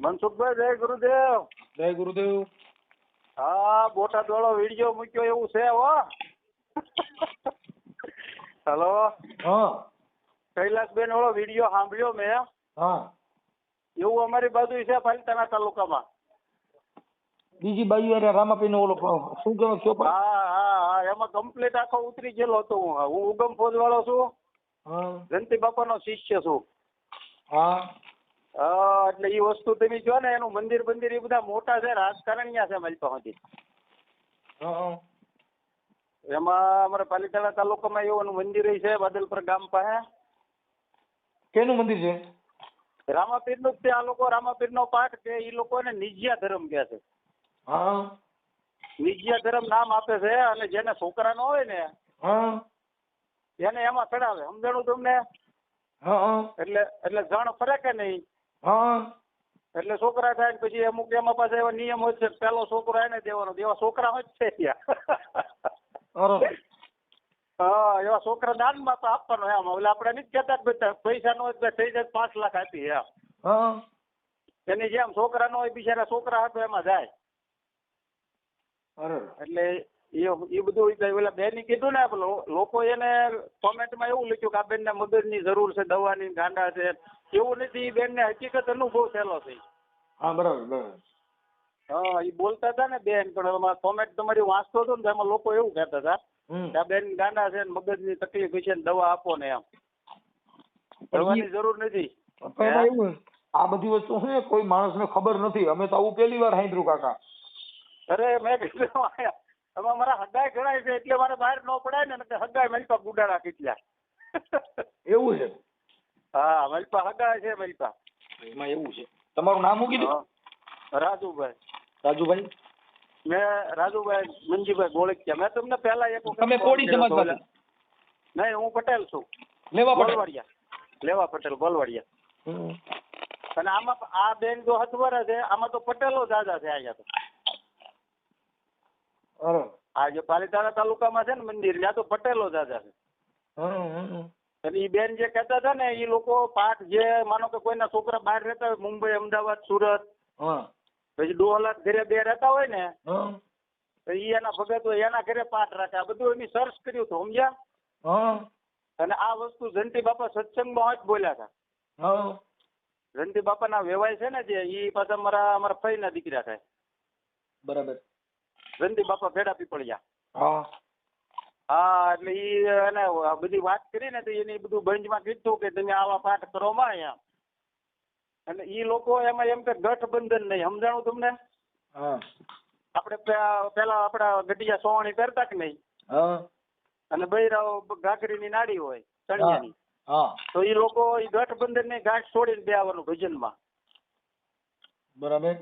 મનસુખભાઈ જય ગુરુદેવ. જય ગુરુદેવ. હા બોટાદ વાળો વીડિયો મૂક્યો એવું છે હો. હેલો. હા. કૈલાસબેન વાળો વીડિયો સાંભળ્યો મેં. હા. એવું અમારી બાજુ છે પાલિતાણા તાલુકામાં. બીજી બાજુ અરે રામાપીનો ઓલો શું કહેવાય કયો હા હા હા એમાં કમ્પ્લીટ આખો ઉતરી ગયેલો હતો હું. હું ઉગમ ફોજ વાળો છું. હા. જયંતિ બાપાનો શિષ્ય છું. હા. એટલે એ વસ્તુ તમે જો ને એનું મંદિર બંદિર એ બધા મોટા છે રાજકારણીયા છે મારી પાસે એમાં અમારા પાલિતાણા તાલુકામાં એવું મંદિર છે બાદલપુર ગામ પાસે. કેનું મંદિર છે? રામાપીરનું તે આ લોકો રામાપીર નો પાઠ કે એ લોકોને નિજ્યા ધર્મ કહે છે. હા નિજ્યા ધર્મ નામ આપે છે અને જેને છોકરા નો હોય ને એને એમાં ચડાવે. સમજાણું તમને? એટલે એટલે જણ ફરે કે નહીં? હા. એટલે છોકરા થાય ને પછી અમુક એમાં પાસે એવા નિયમ હોય છે પેલો છોકરો એને દેવાનો. એવા છોકરા હોય છે ત્યાં. હા એવા છોકરા દાનમાં તો આપવાનો એમ. એટલે આપણે નથી કેતા પૈસા નો થઈ જાય પાંચ લાખ આપી એમ. એની જેમ છોકરા નો હોય બિચારા છોકરા હતો એમાં જાય. એટલે એ એ બધું ઓલા બેની કીધું ને લોકો એને કોમેન્ટમાં એવું લખ્યું કે આ બેનને મદદની જરૂર છે દવાની ગાંડા છે. એવું નથી બેન ને હકીકત અનુભવ થયેલો છે. હા બરાબર બરાબર. હા એ બોલતા હતા ને બેન પણ કોમેન્ટ તમારી વાંચતો હતો ને એમાં લોકો એવું કહેતા હતા કે આ બેન ગાંડા છે ને મગજની તકલીફ છે ને દવા આપો ને એમ. દવાની જરૂર નથી. આ બધી વસ્તુ છે કોઈ કોઈ માણસને ખબર નથી. અમે તો આવું પહેલી વાર સાંભળ્યું કાકા. અરે મેં કીધું એમાં મારા હગાય ગણાય છે એટલે મારે બહાર ન પડાય ને હગાય મેં પાસે ગુડાડા કેટલા. એવું છે. હા મારી પાસે છે મારી પાસે એમાં એવું છે. તમારું નામ શું કીધું? રાજુભાઈ. રાજુભાઈ? મેં રાજુભાઈ મંજીભાઈ ગોળકિયા. મેં તમને પહેલા એક તમે કોડી? ઓલા- નહીં હું પટેલ છું. લેવા પટેલ. લેવા પટેલ ગોલવાડિયા. અને આમાં આ બેન જો હથવારા છે આમાં તો પટેલો દાદા છે અહીંયા તો. આ જે પાલીતાણા તાલુકામાં છે ને મંદિર ત્યાં તો પટેલો દાદા છે. અને એ બેન જે કહેતા હતા ને એ લોકો પાઠ જે માનો કે કોઈના છોકરા બહાર રહેતા હોય મુંબઈ અમદાવાદ સુરત પછી ડોહલાદ ઘરે બે રહેતા હોય ને તો ઈ એના ભગત હોય એના ઘરે પાઠ રાખે. આ બધું એની સર્ચ કર્યું હતું સમજ્યા? અને આ વસ્તુ જંટી બાપા સત્સંગમાં જ બોલ્યા હતા. જંટી બાપા બાપાના વેવાય છે ને જે ઈ પાછા અમારા અમારા ફઈના દીકરા થાય. બરાબર. જંટી બાપા ભેડા પીપળિયા. હા. હા એટલે ઈ એને બધી વાત કરી ને તો એને બધું બંધમાં કીધું કે તમે આવા પાઠ કરો માં એમ અને ઈ લોકો એમાં એમ કે ગઠબંધન નહીં. સમજાણું તમને? આપણે પેલા આપડા ગઢિયા સોવાણી પહેરતા કે નહીં? અને બૈરાઓ ઘાઘરીની નાડી હોય ચણિયાની. તો ઈ લોકો ઈ ગઠબંધનની ગાંઠ છોડીને બે આવવાનું ભજનમાં. બરાબર.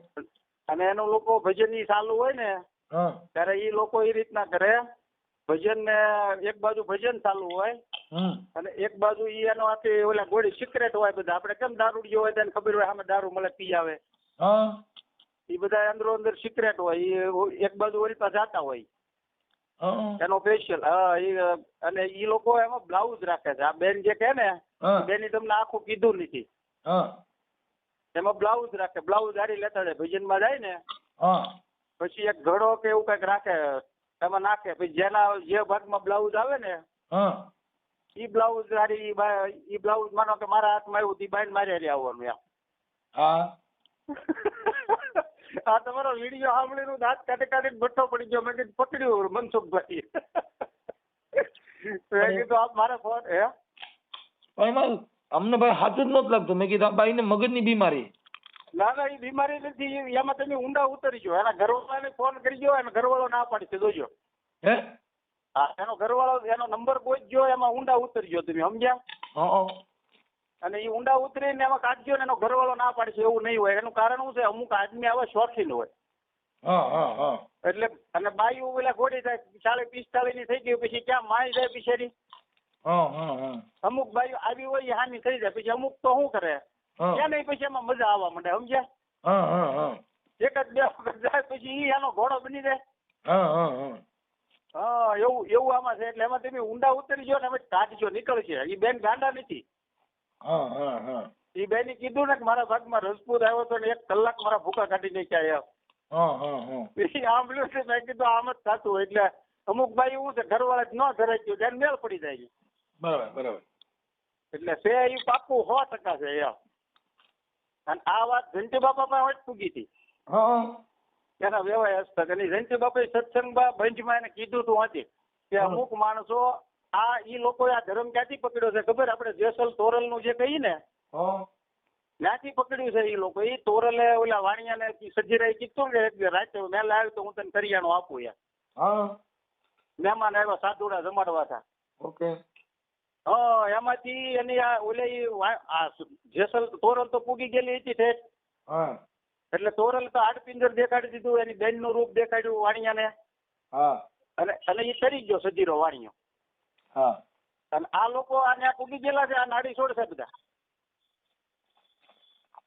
અને એનું લોકો ભજન ઈ ચાલુ હોય ને ત્યારે ઈ લોકો એ રીતના કરે. ભજન ને એક બાજુ ભજન ચાલુ હોય અને એક બાજુ ઈ એનો આખી ઓલા ગોળી સિક્રેટ હોય બધા. આપણે કેમ દારૂડિયો હોય તેને ખબર હોય સામે દારૂ મળે પી આવે. એ બધા અંદરો અંદર સિક્રેટ હોય. એક બાજુ ઓલી પાસે જાતા હોય. એનો ફેશિયલ હા ઈ અને ઈ લોકો એમાં બ્લાઉઝ રાખે છે. આ બેન જે કહે ને બેની તમને આખું કીધું નથી. એમાં બ્લાઉઝ રાખે. બ્લાઉઝ હારી લેતા જાય. ભજનમાં જાય ને પછી એક ઘડો કે એવું કંઈક રાખે. એમાં નાખે. પછી જેના જે ભાગમાં બ્લાઉઝ આવે ને હા. ઈ બ્લાઉઝ હારી ઈ બ્લાઉઝ માનો કે મારા હાથમાં આવ્યું ઈ બાઈન મારે હારી આવવાનું એમ. હા. આ તમારો વીડિયો સાંભળીને દાંત કાઢે કાઢે ભઠ્ઠો પડી ગયો. મેં કીધું પકડ્યું મનસુખભાઈ મેં કીધું આપ મારા ફોન. હે? અમને ભાઈ હાથ જ નહોતું લાગતું. મેં કીધું આ બાઈને મગજની બીમારી. ના ના એ બીમારી નથી. એમાં તમે ઊંડા ઉતરી ગયો એના ઘરવાળાને ફોન કરી ગયો એનો ઘરવાળો ના પાડી છે જોજો હે? હા એનો ઘરવાળો એનો નંબર ગોતજો એમાં ઊંડા ઉતરજો તમે સમજ્યા? અને એ ઊંડા ઉતરીને એમાં કાઢજો ને એનો ઘરવાળો ના પાડશે એવું નહીં હોય. એનું કારણ શું છે? અમુક આદમી આવા શોખીન હોય. એટલે અને બાયું પેલા ઘોડી થાય ચાલીસ પિસ્તાલીસની થઈ ગયું પછી ક્યાં માય જાય બિચારી? અમુક બાયું આવી હોય હાની થઈ જાય. પછી અમુક તો શું કરે? નહીં પછી એમાં મજા આવવા માંડે સમજ્યા? હા હા હા. એક જ બે વખત જાય પછી ઈ એનો ઘોડો બની જાય. હા એવું એવું આમાં છે એટલે એમાં તમે ઊંડા ઉતરી ગયો ને કાઢજો નીકળશે. ઈ બેન ગાંડા નથી. ઈ બેને કીધું ને કે મારા ભાગમાં રજપૂત આવ્યો તો ને એક કલાક મારા ભૂખા કાઢી નાખ્યા એમ. સાંભળ્યું છે મેં કીધું આમ જ થતું હોય. એટલે અમુક ભાઈ એવું છે ઘરવાળા જ ન ધરાઈ ગયું ત્યારે મેળ પડી જાય બરાબર બરાબર. એટલે છે એ પાકું સો ટકા છે એમ. અને આ વાત જંટી બાપા પાસે જ પૂગી હતી. એના વ્યવહાર હસ્તક. અને ઘંટી બાપા સત્સંગમાં ભંજમાં એને કીધું તું હતી કે અમુક માણસો આ ઈ લોકો આ ધર્મ ક્યાંથી પકડ્યો છે? ખબર? આપણે જેસલ તોરલનું જે કહીએ ને ત્યાંથી પકડ્યું છે એ લોકો. એ તોરલે ઓલા વાણિયાને સજીરાય કીધું ને કે રાતે મેં લાવ્યું તો હું તને કરિયાણું આપું યાર. મહેમાન આવ્યા સાધુડા જમાડવા હતા. ઓકે. હા એમાંથી એની આ ઓલે જેસલ તોરલ તો પૂગી ગયેલી હતી ઠેઠ. હા. એટલે તોરલ તો આડપિંજર દેખાડી દીધું એની બેનનું રૂપ દેખાડ્યું વાણિયાને. હા. અને અને એ તરી ગયો સજીરો વાણિયો. હા. અને આ લોકો આ પૂગી ગયેલા છે આ નાડી છોડશે બધા.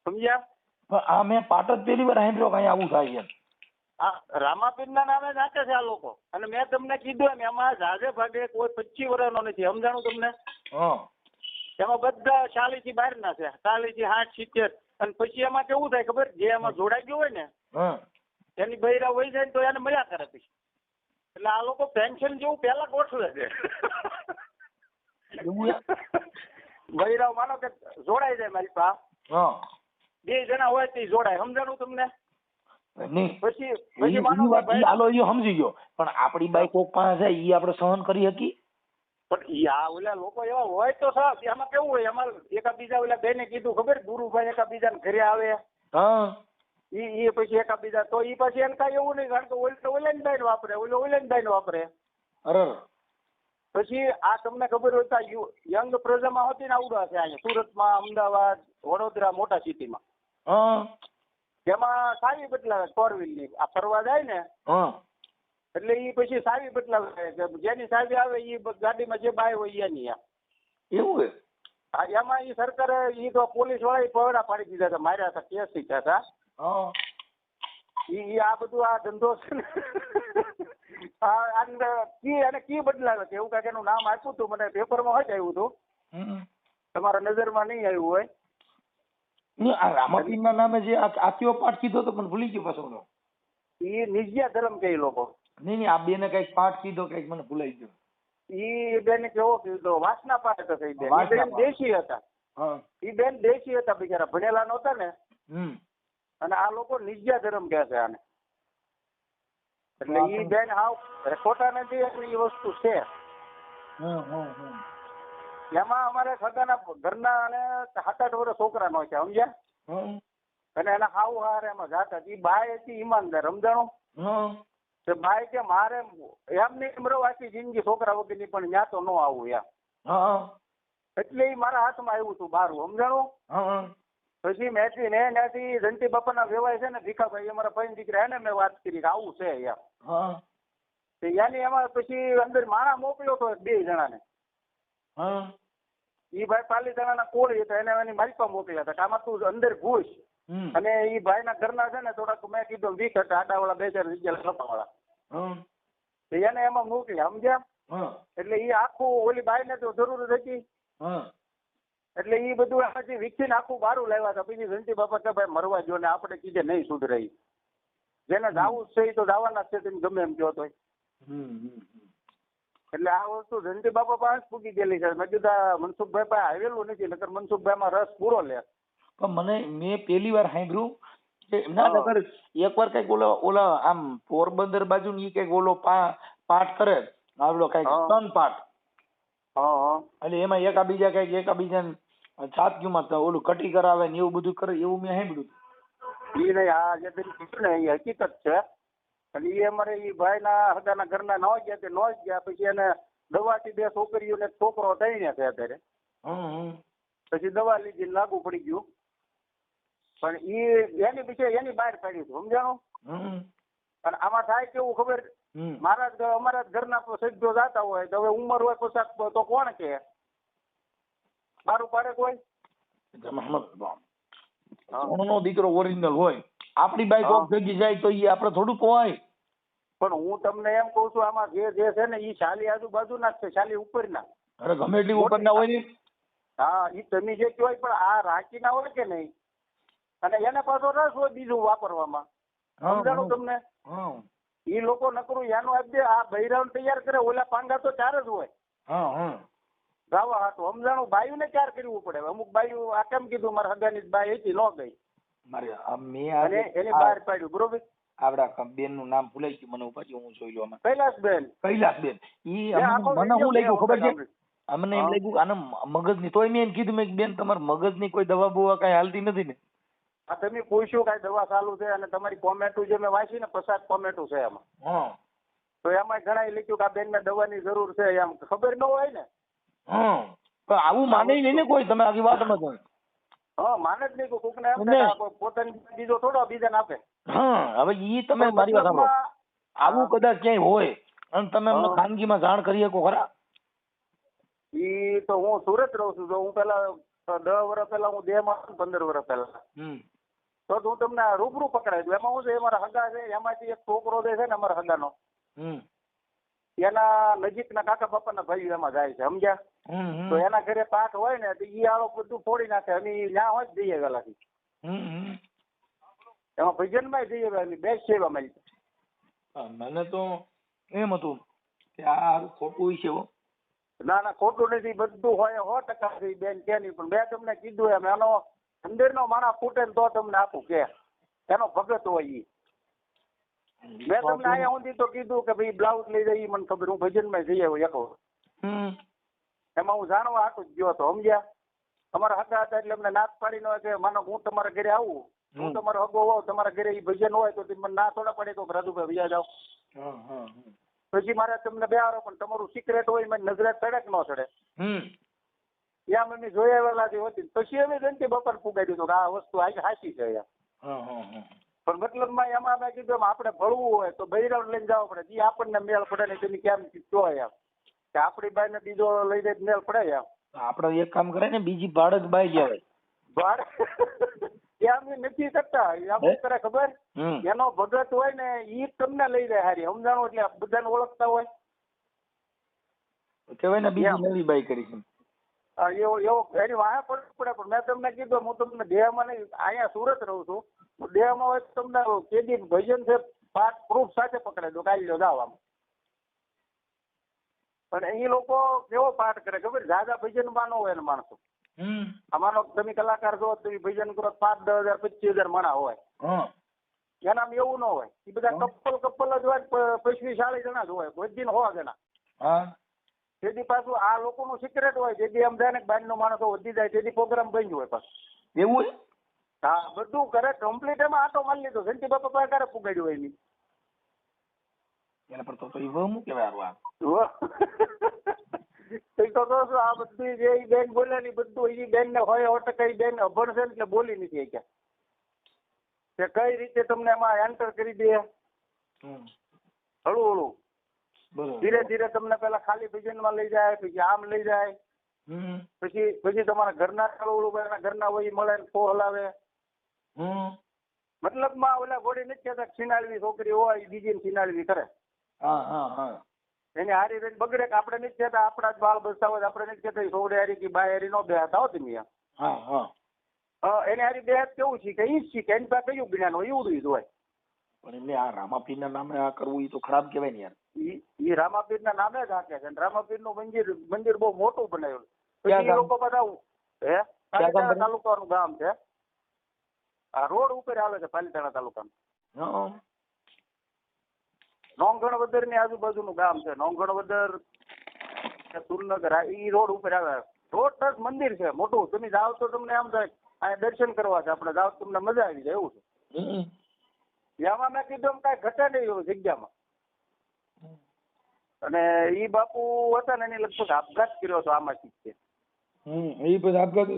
સમજ્યા? આ મેં પાટ જ પહેલી વાર સાંભળ્યો કઈ આવું થાય આ રામાપીરના નામે નાખે છે આ લોકો. અને મેં તમને કીધું એમ એમાં ઝાઝે ભાગે કોઈ પચીસ વર્ષનો નથી. સમજાણું તમને? એમાં બધા ચાલીસથી બહાર ના છે. ચાલીસથી સાઠ સિત્તેર. અને પછી એમાં કેવું થાય ખબર? જે એમાં જોડાઈ ગયું હોય ને એની બૈરા હોય જાય ને તો એને મજા કરે પછી. એટલે આ લોકો પેન્શન જેવું પેલા ગોઠવે છે. બૈરાવ માનો કે જોડાઈ જાય મારી પા. બે જણા હોય તે જોડાય. સમજાણું તમને? પછી પછી સમજી ગયો. પણ આપડી બાઈક કોક પાસે જાય ઈ આપણે સહન કરી શકી પણ યા ઓલા લોકો એવા હોય તો સાહેબ એમાં કેવું હોય? એમાં એકાબીજા ઓલા બેને કીધું ખબર? ગુરુભાઈ એકાબીજાને ઘરે આવે. હા. ઈ ઈ પછી એકાબીજા તો ઈ પછી એને કાંઈ એવું નહીં કારણ કે ઓલ તો ઓલેન બાઈને વાપરે ઓલો ઓલેન બાઈને વાપરે. અરર. પછી આ તમને ખબર હોય તો યંગ પ્રજામાં હતી ને આવડા છે અહીંયા સુરતમાં અમદાવાદ વડોદરા મોટા સિટીમાં. હા. એમાં સાવી બદલાવે ફોરની આ ફરવા જાય ને એટલે ઈ પછી સાવી બદલાવે જેની સાવી આવે ઈ ગાડીમાં જે બાય હોય એની એવું એમાં ઈ સરકારે ઈ તો પોલીસવાળા પવડા પાડી દીધા હતા. માર્યા હતા કેસ થયા હતા. ઈ આ બધું આ ધંધો છે ને. આ કી અને કી બદલાવે છે. એવું કાંઈક એનું નામ આપ્યું હતું. મને પેપરમાં હોય આવ્યું હતું. તમારા નજરમાં નહીં આવ્યું હોય. આ રામાપીરના નામે જે આ કયો પાઠ કીધો તો પણ ભૂલી ગયો પાછો. એ નિજ્યા ધર્મ કે લોકો. નહીં નહીં આ બેને કંઈક પાઠ કીધો કંઈક મને ભૂલાઈ ગયો. ઈ બેન કેવો કીધો વાસના પાઠ હતા ઈ બેન. દેશી હતા. એ ઈ બેન દેશી હતા બિચારા ભણેલા નહોતા ને. હમ. અને આ લોકો નિજ્યા ધર્મ કહે છે આને. એટલે એ ઈ બેન હાવ ખોટા નથી એટલે ઈ વસ્તુ છે. હમ હમ હમ. એમાં અમારે સગાના ઘરના અને સાત આઠ વર્ષ છોકરાનો છે સમજ્યા? અને એના હાવ હાર એમાં જાતા ઈ બાય હતી ઈમાનદાર સમજાણું? બાય કે મારે એમ નહીં એમ રહું આખી જિંદગી છોકરા વગરની પણ ન્યા તો ન આવું એમ. એટલે ઈ મારા હાથમાં આવ્યું હતું બારું સમજાણું? પછી મેથી ને ત્યાંથી જંતી બાપાના વેવાય છે ને ભીખાભાઈ અમારા ભાઈ દીકરા એને મેં વાત કરી કે આવું છે એમ. તો એની એમાં પછી અંદર માણા મોકલ્યો તો બે જણાને. ઈ ભાઈ પાલીતાણાના કોળી હતા એને એની પાસે મોકલ્યા હતા કે આમાં તું અંદર ઘૂસ. અને ઈ ભાઈના ઘરના છે ને થોડાક મેં કીધું વીક હતા આડાવાળા બે ચાર જગ્યા લપાવાળા એને એમાં મોકલ્યા સમજ્યા? એટલે ઈ આખું ઓલી બાઈને તો જરૂર હતી. એટલે ઈ બધું પછી વિકસીને આખું બારું લાવ્યા હતા. પછી જયંતિ બાપા કે ભાઈ મરવા જો ને આપણે કીધે નહીં સુધરાઈ જેને જાવું છે એ તો જવાના છે તેમ ગમે એમ હમ હમ. એટલે આ વસ્તુ જયંતિ બાપા પાસે જ ગયેલી છે. મેં કીધું મનસુખભાઈ પાસે આવેલું નથી નકર મનસુખભાઈમાં રસ પૂરો લે. પણ મને મેં પહેલી વાર સાંભળ્યું કે ના કંઈક ઓલો ઓલા આમ પોરબંદર બાજુ ની કંઈક ઓલો પાઠ કરે આવડો કંઈક સન પાઠ. એટલે એમાં એકાબીજા કંઈક એકાબીજાને છાતીમાં તો ઓલું કટી કરાવે ને એવું બધું કરે એવું મેં સાંભળ્યું એ નહીં આ જે તમે ને એ હકીકત છે. અને એ અમારે એ ભાઈના ઘર ઘરના ન ગયા તે ન જ ગયા. પછી એને દવાથી બે છોકરીઓ ને છોકરો થઈને છે અત્યારે. પછી દવા લીધી લાગુ પડી ગયું. પણ ઈ એની પીછે એની બહાર પાડી હતું સમજાણું? અને આમાં થાય કેવું ખબર? મારા અમારા ઘરના સભ્યો જાતા હોય તો હવે ઉંમર હોય પોશાક તો કોણ કે? મારું પાડે કોઈ? દીકરો ઓરિજિનલ હોય. આપણી બાઈક ઓફ ભેગી જાય તો એ આપણે થોડું કોવાય પણ હું તમને એમ કહું છું આમાં જે જે છે ને એ શાલી આજુબાજુના જ છે શાલી ઉપરના. અરે ગમે એટલી ઉપરના હોય ને. હા ઈ તમે જે કહેવાય પણ આ રાંચી ના હોય કે નહીં? અને એને પાછો રસ હોય બીજું વાપરવામાં. સમજાણું તમને? એ ઈ લોકો નકરું યાનું આપી દે આ બૈરાውን તૈયાર કરે ઓલા પાંગા તો ચાર જ હોય. હા હા. તો હાટું. સમજાણું? બાયુને ક્યાર કરવું પડે. અમુક ભાઈ આ કેમ કીધું મારા હગાની બાઈ હતી ન ગઈ. મારે મેં અને એને બહાર પાડ્યું બરોબર? આપડા બેનનું નામ ભૂલાઈ ગયું મને હું જોઈ લઉં કૈલાસબેન. કૈલાસબેન. ઈ મને શું લાગ્યું ખબર છે? અમને એમ લાગ્યું આને મગજની તોય મેં કીધું મેં બેન તમારા મગજની કોઈ દવા બવા કઈ હાલતી નથી ને. આ તમે પૂછ્યું કઈ દવા ચાલુ છે અને તમારી કોમેન્ટો જે મેં વાંચી ને પસાર કોમેન્ટો છે એમાં હા. તો એમાં ઘણા લખ્યું કે આ બેન બેનને દવાની જરૂર છે એમ. ખબર ન હોય ને? હા. આવું માને નહીં ને કોઈ તમે આખી વાત સમજો હા માને જ નહીં કોકને એમ કે પોતાની બીજો થોડો બીજાને આપે. હા હવે ઈ તમે મારી વાત સાંભળો. આવું કદાચ ક્યાંય હોય અને તમે અમને હા. ખાનગીમાં જાણ કરી શકો ખરા? ઈ તો હું સુરત રહું છું તો હું પેલા દસ વર્ષ પહેલા હું દેહમાં પંદર વર્ષ પહેલા. હમ. તો હું તમને રૂબરૂ પકડાઈ દઉં એમાં શું છે અમારા મારા હગા છે એમાંથી એક છોકરો જે છે ને અમારા હગાનો. એના નજીકના કાકા બાપાના ભાઈ એમાં જાય છે સમજ્યા? તો એના ઘરે પાઠ હોય ને તો ઈ આળો બધું ફોડી નાખે. અમે ઈ હોય જઈએ વેલાથી એમાં ભજન ભજનમાં જઈએ વેલા બેસ્ટ સેવા મળી મને તો એમ હતું કે આ ખોટું છે ના ના ખોટું નથી. બધું હોય સો ટકા થઈ બેન કે નહીં પણ મેં તમને કીધું એમ એનો અંદરનો માણસ ફૂટે ને તો તમને આપું કે. એનો ભગત હોય ઈ. મેં તમને અહીંયા સુધી તો કીધું કે ભાઈ બ્લાઉઝ લઈ જાય ઈ મને ખબર હું ભજનમાં જઈ આવ્યો એક એમાં હું જાણવા હાટું જ ગયો હતો સમજ્યા? અમારા હતા હતા એટલે અમને નાક પાડી ન હોય કે માનો હું તમારા ઘરે આવું હું. તમારો હગો હોઉં તમારા ઘરે એ ભજન હોય તો મને ના થોડા પડે તો રાજુભાઈ વિયા જાઓ. પછી મારે તમને બેહારો પણ તમારું સિક્રેટ હોય મને નજરે ચડે ન ચડે? ત્યાં અમે જોઈ આવેલા જે હતી પછી અમે જયંતિ બપોર ફુગાડી દીધું કે આ વસ્તુ આ હાચી છે એમ પણ મતલબમાં એમાં મેં કીધું આપણે ભળવું હોય તો બૈરાવ લઈને જવું પડે. જે આપણને મેળ પડે ને તેની કેમ કહો એમ. કે આપડી બાઈ ને બીજો લઈ જાય મેળ પડે એમ. આપડે એક કામ કરે ને બીજી ભાડક બાઈ જાય બાર એ અમે નથી કરતા. આપણે કરે ખબર? એનો ભગત હોય ને ઈ તમને લઈ જાય હારી. સમજાણો એટલે બધાને ઓળખતા હોય. કહેવાય ને બીજી. નવી બાઈ કરી છે. એવો એવો એની વાહે પડવું પડે પણ મેં તમને કીધું હું તમને દેહમાં નહીં અહીંયા સુરત રહું છું. દેહમાં હોય તમને કેદી ભજન છે પાક પ્રૂફ સાથે પકડે દો કાઢી લો જાવ આમ. પણ એ લોકો કેવો પાઠ કરે? ખબર? દાદા ભજનમાં ન હોય ને માણસો. અમારો તમે કલાકાર જો તમે ભજન કરો પાંચ દસ હજાર પચીસ હજાર માણા હોય. એના એવું ન હોય. એ બધા કપલ કપલ જ હોય પચીસ ચાલીસ જણા જ હોય. બધી હોવા જણા તેથી પાછું આ લોકોનું સિક્રેટ હોય તેથી એમ જાય ને બાર નો માણસો વધી જાય તેથી પ્રોગ્રામ બંધ હોય પાછું. એવું? હા બધું કરે કમ્પ્લીટ એમાં આટો મારી લીધો. જયંતિ બાપા પાસે ક્યારે પુગાડ્યું હોય એની? એના પર તો ઈ વહમું કહેવાય હારું આ. તો તો છું આ બધું જે ઈ બેન બોલે ને બધું ઈ બેન ને હોય સો કઈ બેન અભણ છે ને એટલે બોલી નથી શક્યા કે કઈ રીતે તમને એમાં એન્ટર કરી દે હમ હળું હળું બરોબર ધીરે ધીરે તમને પેલા ખાલી ભજનમાં લઈ જાય પછી આમ લઈ જાય પછી પછી તમારા ઘરના હળું હળું એના ઘરના હોય મળે ને ફો હલાવે હમ મતલબમાં ઓલા ગોળી નથી કહેતા છીનાળવી છોકરી હોય બીજી બીજીને છીનાળવી કરે હા હા હા. એની હારી રહીને બગડે કે આપણે નથી કહેતા આપણા જ બાળ બસતા હોય આપણે નથી કહેતા ઈ હારી કે બાય હારી નો બેહતા હો તમે. હા હા. એની હારી બેહત કેવું છે કે ઈ છે એની પાસે કયું જ્ઞાન હોય? એવું જ હોય. પણ એમને આ રામાપીરના નામે આ કરવું એ તો ખરાબ કહેવાય ને યાર. એ રામાપીર ના નામે જ હાકે છે. રામાપીરનું મંદિર મંદિર બહુ મોટું બનાવ્યું ક્યાં પછી લોકો બધા હે? પાલીતાણા? તાલુકાનું ગામ છે. આ રોડ ઉપર આવે છે પાલીતાણા તાલુકાનું. હા નોંગણવદરની આજુબાજુનું ગામ છે. નોંગણવદર સુરનગર ઈ રોડ ઉપર આવે. રોડ મંદિર છે મોટું. તમે જાઓ તો તમને આમ થાય અહીંયા દર્શન કરવા છે આપણે. જાઓ તમને મજા આવી જાય એવું છે. એમાં મેં કીધું એમ કાંઈ ઘટે નહીં જગ્યામાં. અને ઈ બાપુ હતા ને એની લગભગ આપઘાત કર્યો હતો આમાં શીખે હમ. એ પછી આપઘાત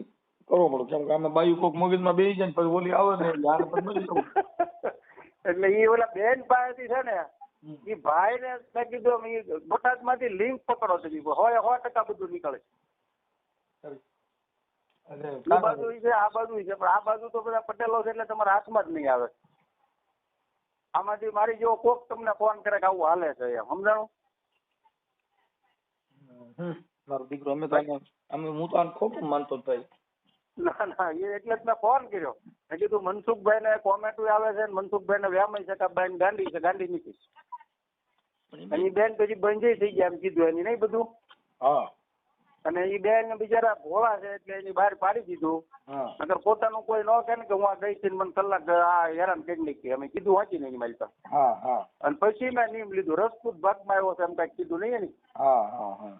કરવો પડે. કેમ કે આમાં બાયુ કોક મગજમાં બેસી જાય પછી ઓલી આવે ને. એટલે ઈ ઓલા બેન પાસેથી છે ને ઈ ભાઈ ને મેં કીધું બોટાદમાંથી લિંક પકડો તો ઈ હોય સો ટકા બધું નીકળે. એ બાજુ છે આ બાજુ છે પણ આ બાજુ તો બધા પટેલો છે એટલે તમારા હાથમાં જ નહીં આવે. આમાંથી મારી જેવો કોક તમને ફોન કરે કે આવું હાલે છે એમ સમજાણું? મારો દીકરો અમે તો અમે હું તો ખોટું માનતો ભાઈ. ના ના એ એટલે જ મેં ફોન કર્યો. મેં કીધું મનસુખભાઈ ને કોમેન્ટ આવે છે મનસુખભાઈ ને વ્યામય છે કે બેન ગાંડી છે ગાંડી પણ અને એ બેન પછી બંધ થઈ ગયા એમ કીધું એની નહીં બધું? હા. અને એ બેન બિચારા ભોળા છે એટલે એની બહાર પાડી દીધું. અગર નકર પોતાનું કોઈ ન કે ને કે હું આ ગઈ છે મને કલાક આ હેરાન કરી નાખી. અમે કીધું વાંચી નહીં મારી પાસે. હા હા. અને પછી મેં નિયમ લીધું રસપૂત ભાગમાં આવ્યો છે એમ કઈ કીધું નહીં એની? હા હા હા.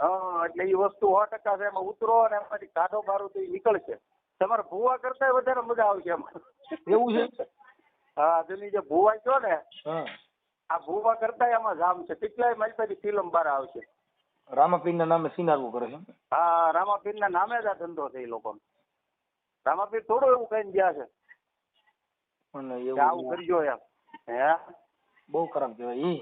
હા એટલે એ વસ્તુ સો ટકા છે એમાં ઉતરો અને એમાંથી કાઢો મારો તો એ નીકળશે. તમારે ભૂવા કરતા વધારે મજા આવશે એમાં. એવું છે? હા તમે જે ભૂવા છો ને હા. આ ભૂવા કરતા એમાં જામ છે. કેટલાય મારી પાસે ફિલ્મ બહાર આવશે. રામાપીર ના નામે સિનારવું કરે છે હા રામાપીર ના નામે જ આ ધંધો છે એ લોકો રામાપીર થોડું એવું કઈ ગયા છે. આવું કરજો એમ. હે? બહુ ખરાબ કહેવાય ઈ.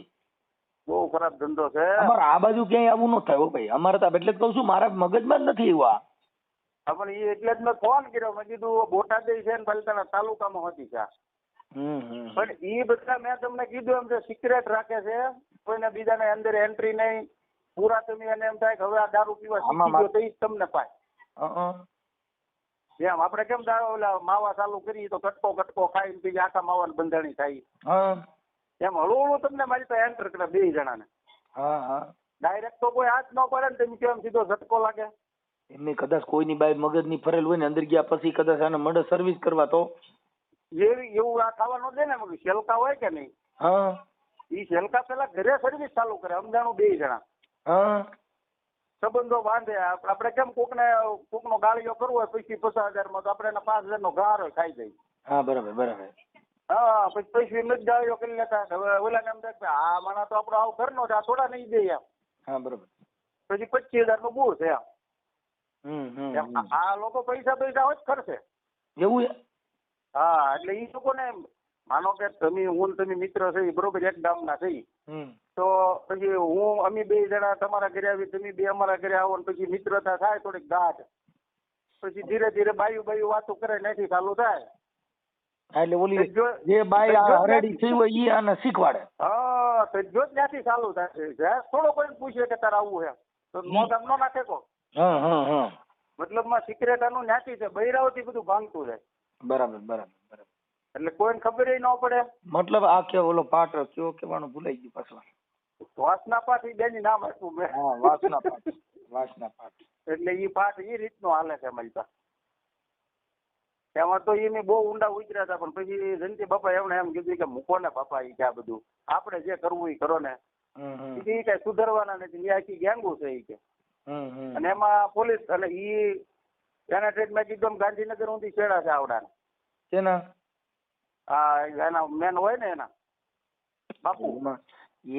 બહુ ખરાબ ધંધો છે. અમારે આ બાજુ ક્યાંય આવું ન થાય હો ભાઈ. અમારે તો એટલે જ કહું છું મારા મગજમાં જ નથી એવું આ. પણ એ એટલે જ મેં ફોન કર્યો. મેં કીધું બોટાદ છે ને પલતાણા તાલુકામાં હતી છે પણ એ બધા મેં તમને કીધું એમ કે સિક્રેટ રાખે છે. કોઈને બીજાને અંદર એન્ટ્રી નહીં. પૂરા તમે એને એમ થાય કે હવે આ દારૂ પીવા શીખી ગયો તો ઈ તમને પાય. એમ આપણે કેમ દારૂ ઓલા માવા ચાલુ કરી તો કટકો કટકો ખાઈને પછી આખા માવાની બંધાણી થાય. એમ હળવું હળવું તમને મારી પાસે એન્ટર કરે બે જણાને. ડાયરેક્ટ તો કોઈ હાથ ન પડે ને તમે કેમ સીધો ઝટકો લાગે? એમને કદાચ કોઈની બાય મગજની ફરેલ હોય ને અંદર ગયા પછી કદાચ આને મડે સર્વિસ કરવા તો એવી એવું આ ખાવા ન દે ને મગર શેલકા હોય કે નહીં? હા. ઈ શેલકા પેલા ઘરે સર્વિસ ચાલુ કરે સમજાણું બે જણા. હા. સંબંધો બાંધે. આપ- આપણે કેમ કોક નો ગાળિયો કરવો હોય પછી પચાસ હજારમાં તો આપણે એના પાંચ હજારનો ગારો ખાઈ જાય. હા બરાબર બરાબર. હા પછી પૈસા નથી ગાળિયો કરી લેતા. હવે ઓલા એમ થાય કે આ માણા તો આપણો ઘર ઘરનો છે આ થોડા નહીં દે એમ. હા બરાબર. પછી પચીસ હજારનો બૂર છે એમ. એમ. આ લોકો પૈસા પૈસા હોય જ ખર્ચે. એવું હા એટલે ઈ લોકોને માનો કે તમે હું ને તમે મિત્ર છે બરોબર એક ગામના છે થઈ તો પછી હું અમે બે જણા તમારા ઘરે આવી તમે બે અમારા ઘરે આવો ને પછી મિત્રતા થાય થોડીક ગાઢ. પછી ધીરે ધીરે બાયું બાયું વાતો કરે નથી ચાલુ થાય. એટલે ઓલી જે બાઈ હરેડી થઈ હોય ઈ આને શીખવાડે. હા તો જો ત્યાંથી ચાલુ થાય છે. થોડો કોઈ પૂછે કે તારે આવું છે તો મોઢામ નો નાખે કો હા હા હા. મતલબમાં સિક્રેટ આનું ન્યાથી છે બૈરાવથી બધું ભાંગતું જાય. બરાબર બરાબર બરાબર. એટલે કોઈને ખબર ન પડે. મતલબ આ કે ઓલો પાઠ કયો કહેવાનું ભૂલાઈ ગયું પાછું? વાસના પાછી બેની નામ હતું મેં. હા વાસના પાઠ વાસના પાઠ એટલે ઈ પાઠ ઈ રીતનો હાલે છે અમારી પાસે. એમાં તો ઈ બહુ ઊંડા ઉતર્યા હતા પણ પછી જનતી બાપા એમણે એમ કીધું કે મૂકો ને બાપા એ કે આ બધું? આપણે જે કરવું એ કરો ને. ઈ કઈ સુધારવાના નથી એ આખી ગેંગુ છે એ કે. અને એમાં પોલીસ અને ઈ એના ટ્રીટમેન્ટ કીધું એમ ગાંધીનગર સુધી છેડા છે આવડા કેના? હા એના મેન હોય ને એના. બાપુ.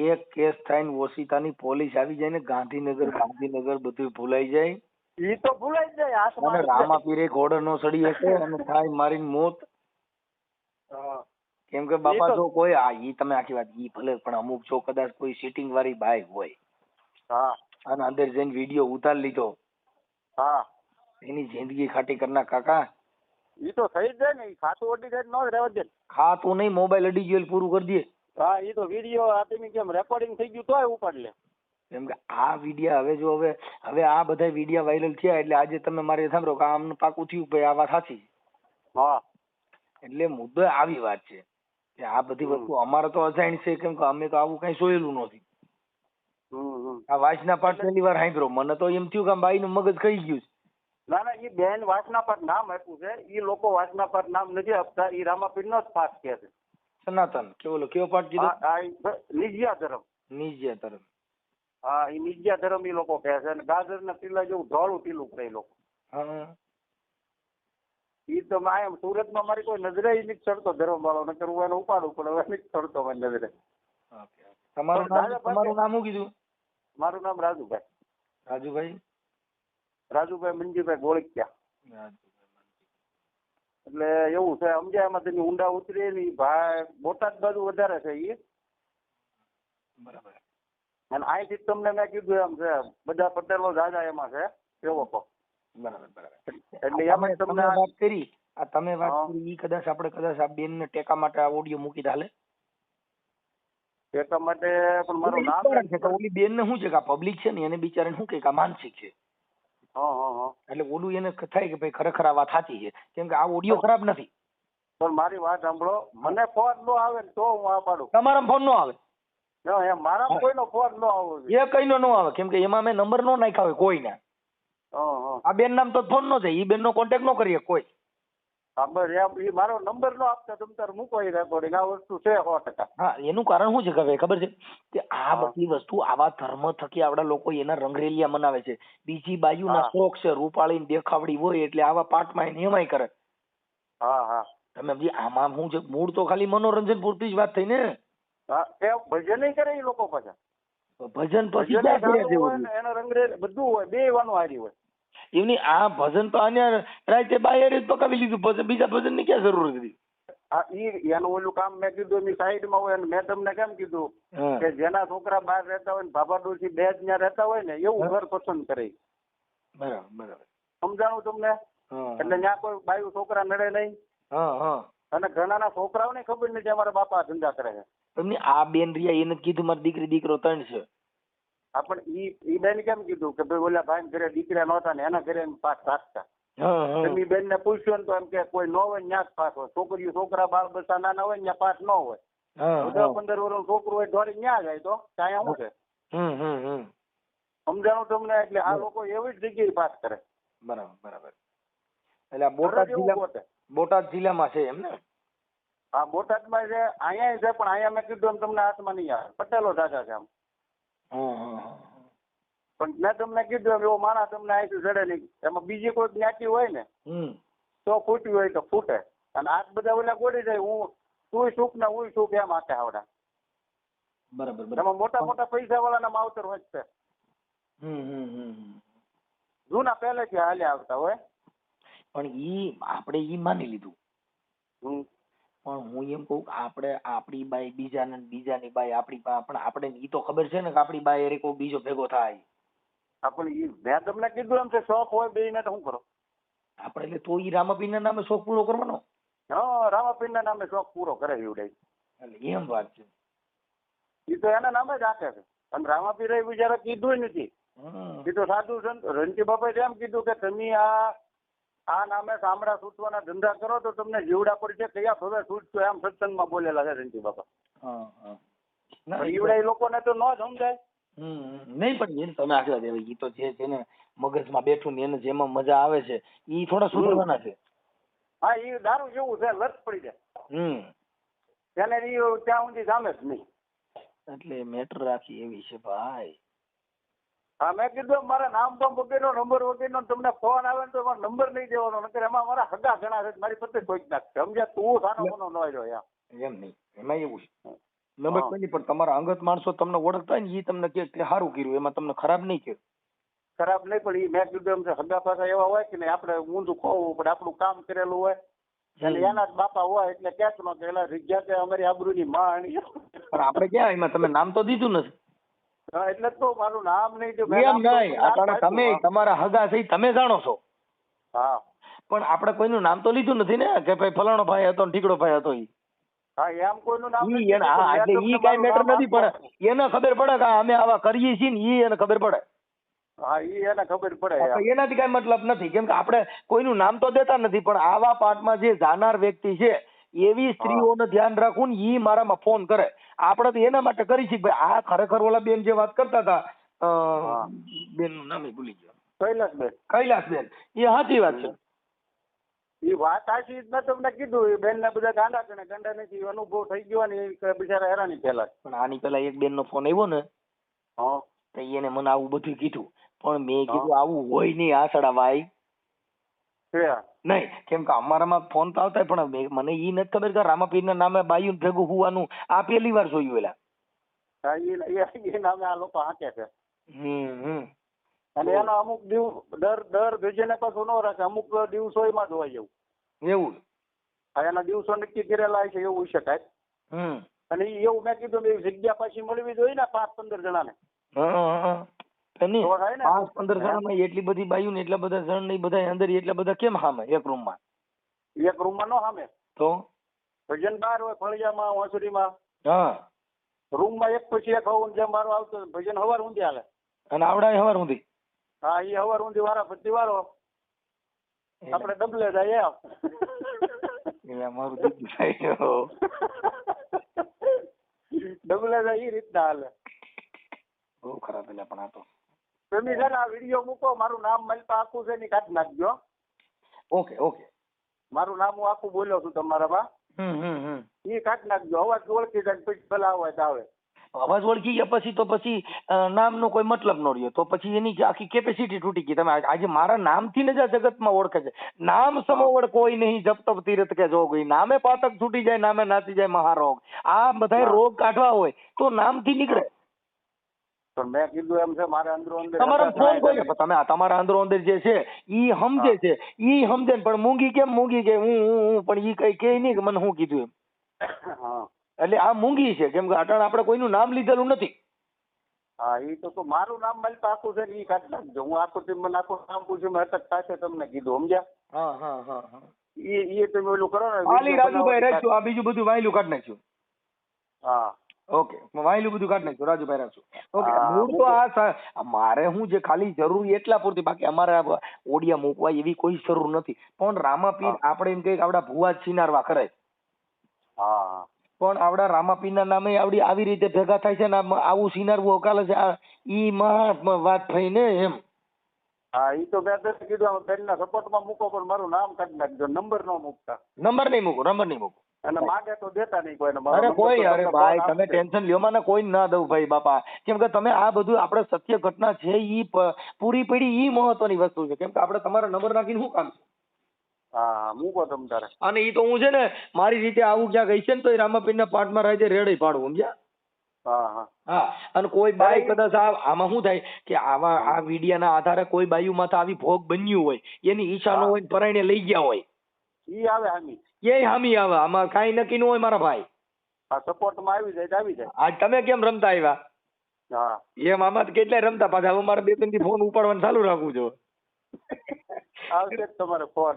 એક કેસ થાય ને ઓશિતાની પોલીસ આવી જાય ને ગાંધીનગર ગાંધીનગર બધું ભૂલાઈ જાય. ઈ તો ભૂલાઈ જાય અને હાથમાં રામાપીરે ઘોડો નો સડી હશે અને થાય મારીને મોત. હા. કેમ કે બાપા જો કોઈ આ ઈ તમે આખી વાત ઈ ભલે પણ અમુક જો કદાચ કોઈ સીટિંગ વાળી બાઈ હોય. હા. અને અંદર જઈને વીડિયો ઉતાર લીધો. હા. એની જિંદગી ખાટી કરના કાકા. ઈ તો થઈ જ જાય ને ઈ ખાતું અડી જાય ન જ રહેવા દે. ખાતું નહીં મોબાઈલ અડી ગયો એટલે પૂરું કરી દે. હા ઈ તો વીડિયો આપીને કેમ રેકોર્ડિંગ થઈ ગયું તોય ઉપાડ લે. કેમ કે આ વિડિયા હવે જો હવે હવે આ બધા વિડિયા વાયરલ થયા એટલે આજે તમે મારે સાંભળો કે આમ પાકું થયું ભાઈ આ વાત સાચી. હા. એટલે મુદ્દો આવી વાત છે કે આ બધી વસ્તુ અમારે તો અજાણ છે કેમ કે અમે તો આવું કઈ જોયેલું નથી. આ વાંચના પાઠ પહેલી વાર સાંભળ્યો. મને તો એમ થયું કે ભાઈ નું મગજ ખાઈ ગયું છે. ના ના એ બેન વાસના પર નામ આપ્યું છે. એ લોકો વાસના પર નામ નથી આપતા. એ રામાપીર નો જ પાઠ કે છે. સનાતન. કેવો કેવો પાઠ કીધો? આ- આ નિજ્યા ધર્મ. હા એ નિજ્યા ધર્મ એ લોકો કહે છે. અને ગાજર ના પીલા જેવું ઢોળું ટીલું કરે લોકો. એ તો એમ સુરતમાં મારી કોઈ નજરે નથી ચડતો ધર્મ વાળો નકર હું એને ઉપાડું પણ હવે નથી ચડતો મારી નજરે. તમારું નામ તમારું નામ શું કીધું? મારું નામ રાજુભાઈ. રાજુભાઈ? રાજુભાઈ મંજીભાઈ ગોળકિયા એટલે એવું છે સમજ્યા એમાં તેની ઊંડા ઉતરી ને ભાઈ બોટાદ બાજુ વધારે છે એ બરાબર અને અહીંથી તમને મેં કીધું એમ છે બધા પટેલો જાજા એમાં છે એવો બરાબર બરાબર એટલે તમને વાત કરી આ તમે વાત કરી ઈ કદાચ આપણે કદાચ આ બેન ને ટેકા માટે આ ઓડિયો મૂકી ચાલે ટેકા માટે પણ મારું નામ છે કે ઓલી બેન ને શું છે કે આ પબ્લિક છે ને એને બિચારાને શું કે કે આ માનસિક છે? એટલે ઓલું એને થાય કે ભાઈ ખરેખર આ વાત સાચી છે. કેમ કે આ ઓડિયો ખરાબ નથી. પણ મારી વાત સાંભળો મને ફોન નો આવે તો હું આ પાડું. તમારા ફોન નો આવે? કોઈ મારા કોઈનો ફોન નો આવવો જોઈએ એ કઈ નો નો આવે. કેમ કે એમાં મેં નંબર નો નાખ્યા હોય કોઈના. ના હા. આ બેન નામ તો ફોન નો છે. ઈ બેન નો કોન્ટેક્ટ નો કરીએ કોઈ. હા મારો નંબર નો આપતા તમે તાર મૂકો એ રેકોર્ડિંગ આ વસ્તુ છે સો ટકા. હા એનું કારણ શું છે કે ખબર છે? કે આ બધી વસ્તુ આવા ધર્મ થકી આવડા લોકો એના રંગરેલિયા મનાવે છે. બીજી બાજુના ના શોખ છે રૂપાળી દેખાવડી હોય એટલે આવા પાઠમાં એને એમાંય કરે. હા હા. તમે સમજી આમાં શું છે? મૂળ તો ખાલી મનોરંજન પૂરતી જ વાત થઈ ને? હા એ ભજન કરે એ લોકો પાછા. ભજન પછી એનો રંગરેલ બધું હોય બે વાનું હારી હોય. એમની આ ભજન તો અન્ય રાતે બાયર જ પકાવી લીધું. ભજન બીજા ભજનની ક્યાં જરૂર હતી? હા ઈ એનું ઓલું કામ મેં કીધું એની સાઈડમાં હોય મેં તમને કેમ કીધું કે જેના છોકરા બહાર રહેતા હોય ને ભાભા ડોશી બે જ ત્યાં રહેતા હોય ને એવું ઘર પસંદ કરે. બરાબર બરાબર. સમજાણું તમને? એટલે ત્યાં કોઈ બાયુ છોકરા નડે નહીં. અને ઘણા ઘણાના છોકરાઓને ખબર નથી અમારા બાપા ધંધા કરે છે. તમને આ બેન રિયા એને કીધું મારી દીકરી દીકરો ત્રણ છે. હા પણ ઈ ઈ બેન કેમ કીધું કે ભાઈ ઓલા ભાઈ ઘરે દીકરા નહોતા ને એના ઘરે પાસ રાખતા. એમની બેન ને પૂછ્યું ને તો એમ કે કોઈ ન હોય ને ત્યાં જ પાસ હોય. છોકરીઓ છોકરા બાળ બચ્ચા નાના હોય ને ત્યાં પાસ ન હોય. દસ પંદર વર્ષ છોકરું હોય ઢોરી ન્યા જાય તો? ત્યાં શું છે? સમજાણું તમને? એટલે આ લોકો એવી જ જગ્યાએ પાસ કરે. બરાબર બરાબર. એટલે બોટાદ જિલ્લા બોટાદ જિલ્લામાં છે એમ ને? હા બોટાદમાં છે અહીંયા છે પણ અહીંયા મેં કીધું એમ તમને હાથમાં નહીં આવે. પટેલો દાદા છે આમ. પણ મેં તમને કીધું એમ એવો માણસ તમને અહીંથી ચડે નહીં. એમાં બીજી કોઈ જ્ઞાતિ હોય ને તો ફૂટવી હોય તો ફૂટે. અને આ બધા ઓલા ગોડી જાય હું તું સુખ ને હું સુખ એમ આખે આવડા. બરાબર એમાં મોટા મોટા પૈસા વાળાના માવતર હોય છે. જૂના પહેલેથી હાલ્યા આવતા હોય. પણ ઈ આપણે ઈ માની લીધું. પણ હું એમ કહું કે આપણે આપણી બાઈ બીજા ને બીજાની બાઈ આપણી બા પણ આપણે ઈ તો ખબર છે ને કે આપણી બાઈ હારે કોઈ બીજો ભેગો થાય. હા પણ ઈ મેં તમને કીધું એમ છે શોખ હોય બે ને તો શું કરો? આપણે એટલે તો ઈ રામાપીરના નામે શોખ પૂરો કરવાનો? હા રામાપીર ના નામે શોખ પૂરો કરે એવડે એટલે એમ વાત છે. ઈ તો એના નામે જ આપે છે. અને રામાપીરે બિચારા કીધું નથી. એ તો સાધુ સંત રણજી બાપાએ એમ કીધું કે તમે આ આ નામે સામડા સૂટવાના ધંધા કરો તો તમને જીવડા પડશે કયા ભવે છૂટશો એમ સત્સંગમાં બોલેલા છે રણજી બાપા. ઈવડે એ લોકોને તો ન સમજાય. નહીં પણ જેને તમે આખલા દેવા એ તો જે જેને મગજમાં બેઠું ને એને જેમાં મજા આવે છે ઈ થોડા સુધરવાના છે. હા એ દારૂ જેવું છે લત પડી જાય. હમ. તેને એ ત્યાં સુધી સામે જ નહીં. એટલે મેટર રાખી એવી છે ભાઈ. હા મેં કીધું મારા નામ પણ વગેરેનો નંબર વગેરેનો તમને ફોન આવે ને તો મારો નંબર નહીં દેવાનો નકર એમાં મારા હગા ઘણા છે મારી પતે કોઈ નાખશે. સમજ્યા? તું સાનો મનો ન આવ્યો યાર એમ નહીં એમાં એવું છે. નંબર કોઈ પણ તમારા અંગત માણસો તમને ઓળખતા હોય ને એ તમને કે સારું કર્યું એમાં તમને ખરાબ નહીં કર્યું ખરાબ નહીં પણ એ મેં કીધું એમ છે હગા પાછા એવા હોય કે નહીં આપણે ઊંધું ખોવું પડે આપણું કામ કરેલું હોય. એના જ બાપા હોય એટલે ક્યાંક નો કે એલા જગ્યા કે અમારી આબરૂની માણી. પણ આપણે ક્યાં એમાં તમે નામ તો દીધું નથી. એટલે તો મારું નામ નહીં જો એમ નહીં. અટાણે તમે તમારા હગા થઈ તમે જાણો છો. હા. પણ આપણે કોઈનું નામ તો લીધું નથી ને કે ભાઈ ફલાણો ભાઈ હતો ને ઠીકડો ભાઈ હતો ઈ. હા એમ કોઈનું નામ ઈ એને હા એટલે ઈ તમને મેટર નથી પણ એને ખબર પડે કે અમે આવા કરીએ છીએ ને ઈ એને ખબર પડે. હા ઈ એને ખબર પડે એનાથી કઈ મતલબ નથી. કેમ કે આપણે કોઈનું નામ તો દેતા નથી પણ આવા પાઠમાં જે જાનાર વ્યક્તિ છે એવી સ્ત્રીઓનું ધ્યાન રાખવું ને ઈ મારામાં ફોન કરે. આપણે તો એના માટે કરી છે ભાઈ આ ખરેખર ઓલા બેન જે વાત કરતા હતા બેનનું નામ ભૂલી ગયો. કૈલાસબેન. કૈલાસબેન. એ સાચી વાત છે. એ વાત સાચી મેં તમને કીધું. એ બેન ને બધા ગાંડા છે ને ગાંડા નથી અનુભવ થઈ ગયો ને એ બિચારા હેરાની પેલા પણ આની પેલા એક બેન નો ફોન આવ્યો ને હા. એને મને આવું બધું કીધું. પણ મેં કીધું આવું હોય નહીં આ સડાભાઈ છે નહીં કેમ કે અમારામાં ફોન તો આવતા પણ મને ઈ નથી ખબર કે રામાપીરના નામે બાયું ભેગું હોવાનું આ પહેલી વાર જોયું એલા. હા નામે આ લોકો હાંકે છે. હમ અને એનો અમુક દિવસ દર દર ભેજને પાછું ન રાખે અમુક દિવસોમાં જ હોય એવું. એના દિવસો નક્કી કરેલા છે એવું છે શકાય. હમ. અને એવું મેં કીધું જગ્યા પાછી મળવી જોઈએ ને પાંચ પંદર જણાને. હા, હા. તો નહીં, તો થાય ને. પાંચ પંદર જણામાં એટલી બધી બાયું ને એટલા બધા જણ નહીં બધા અંદર એટલા બધા કેમ હામે એક રૂમમાં? એક રૂમમાં નો હામે. તો? ભજન બાર હોય ફળિયામાં માં હા. રૂમમાં એક પછી એક હવું જેમ વારો આવતો ભજન હવાર ઊંધી હાલે. અને આવડા હવાર ઊંધી? હા એ હવાર ઊંધી વારા પછી વારો. આપણે ડબલે જાય એટલે એ અમારું દીકરું. ડબલે જાય એ રીતના હાલે બહુ ખરાબ એટલે પણ આ તો તમે છે ને આ વીડિયો મૂકો મારું નામ મલપા આખું છે ને ઈ કાઢી નાખજો. Okay okay. મારું નામ હું આખું બોલ્યો છું તમારામાં હમ હમ હમ. એ કાઢી નાખજો. અવાજ ઓળખી જાય ને પછી ભલા અવાજ આવે. અવાજ ઓળખી ગયા પછી તો પછી અ, નામનો કોઈ મતલબ ન રહ્યો. તો પછી એની જે આખી કેપેસિટી તૂટી ગઈ. તમે આજે મારા નામથી ને જ આ જગતમાં ઓળખે છે. નામ સમોવડ કોઈ નહીં જપ તપ તીરથ કે જોગ હોય નામે પાતક છૂટી જાય નામે નાચી જાય મહારોગ. આ બધાય હા. રોગ કાઢવા હોય તો નામથી નીકળે. પણ મેં કીધું એમ છે મારે અંદરો અંદર તમારો ફોન કોઈ તમે તમારા અંદરો અંદર જે છે ઈ સમજે છે. ઈ સમજે પણ મૂંગી કેમ મૂંગી કે હું હું હું પણ ઈ કઈ કે નહીં કે મને હું કીધું એમ. એટલે આ મૂંગી છે કેમ કે અટાણ આપણે કોઈનું નામ લીધેલું નથી. હા એ તો તો મારું નામ મલપા આખું છે એ કાઢી નાખજો. હું આખું તમે મને આખું નામ પૂછ્યું મેં થશે તમને કીધું સમજ્યા? હા હા હા એ એ તમે ઓલું કરો ને રાજુભાઈ બનાવો આ બીજું બધું વાયલું કાઢ નાખ્યું. હા. ઓકે વાયલું બધું કાઢ નાખ્યું રાજુભાઈ રાખજો. ઓકે હા, મૂળ તો આ સા- આ મારે હું જે ખાલી જરૂરી એટલા પૂરતી બાકી અમારે આ ઓડિયા મૂકવા એવી કોઈ જરૂર નથી. પણ રામાપીર હા. આપણે એમ કહીએ કે આપડા ભુવા જ સિનારવા કરે. હા હા. પણ આવડા રામાપીરના નામે આવડી આવી રીતે ભેગા થાય છે ને આમ આવું સિનારવું અકાલે છે. આ ઈ મહા વાત થઈ ને એમ. હા એ તો મેં તને કીધું આમ બેનના સપોર્ટમાં મૂકો પણ મારું નામ કાઢી નાખજો. નંબર ન મૂકતા. નંબર નહીં મૂકો નંબર નહીં મૂકો. અને માગે તો દેતા નહીં કોઈને અરે કોઈ અરે ભાઈ તમે ટેન્શન લ્યો મને કોઈ ના દઉં ભાઈ બાપા. કેમ કે તમે આ બધું આપણે સત્ય ઘટના છે ઈ પૂરી પડી ઈ મહત્વની વસ્તુ છે. કેમ કે આપણે તમારા નંબર નાખીને શું કામ છે? હા હા મૂકો તમ તારે. અને ઈ તો હું છે ને મારી રીતે આવું ક્યાં ગઈ છે ને તો રામાપીરના પાઠમાં રહે છે રેડે પાડું સમજ્યા? હા હા. હા અને કોઈ બાઈ કદાચ આમાં શું થાય કે આવા આ વિડિયાના આધારે કોઈ બાયું માથે આવી ભોગ બન્યું હોય એની ઈચ્છા ન હોય પરાયણે લઈ ગયા હોય. ઈ આવે હામી. એ હામી આવે? આમાં કાંઈ નક્કી ન હોય મારા ભાઈ. આ સપોર્ટમાં આવી જાય તો આવી જાય. આજ તમે કેમ રમતા આવ્યા? હા. એમ આમાં તો કેટલાય રમતા પાછા? હવે મારે બે ત્રણથી ફોન ઉપાડવાનું ચાલુ રાખવું જો આવશે તમારે ફોન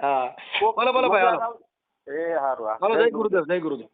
હા. બોલો બોલો ભાઈ એ હારું હા જય જય ગુરુદેવ જય ગુરુદેવ.